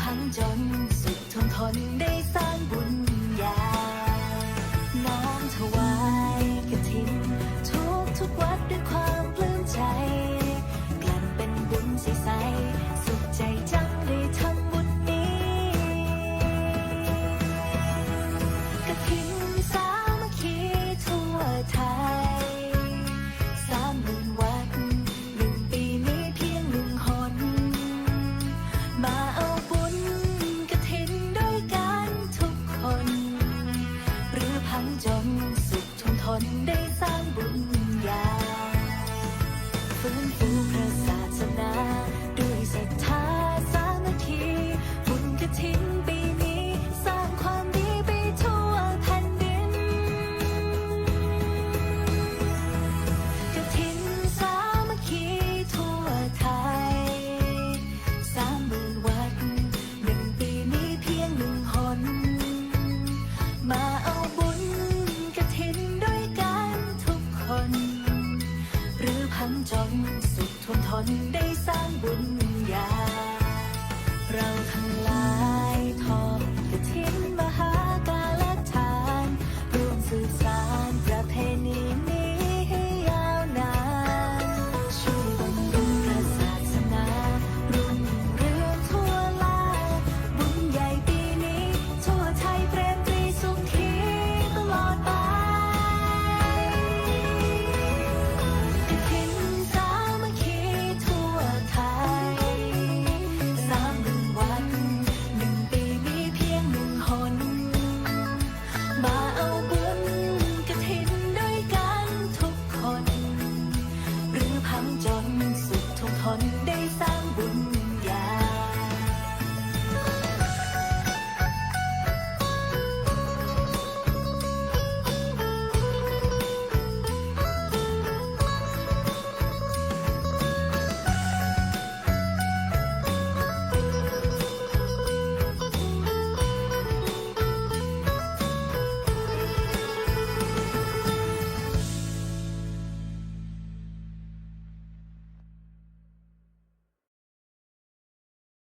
พังจนสุดทนทนได้สร้างบุญญา น้อมถวายกระถิ่นทุกทุกวัดด้วยความปลื้มใจ กลั่นเป็นบุญใส นจนสุดทนทนได้สร้างบุญญา เราทั้งหลาย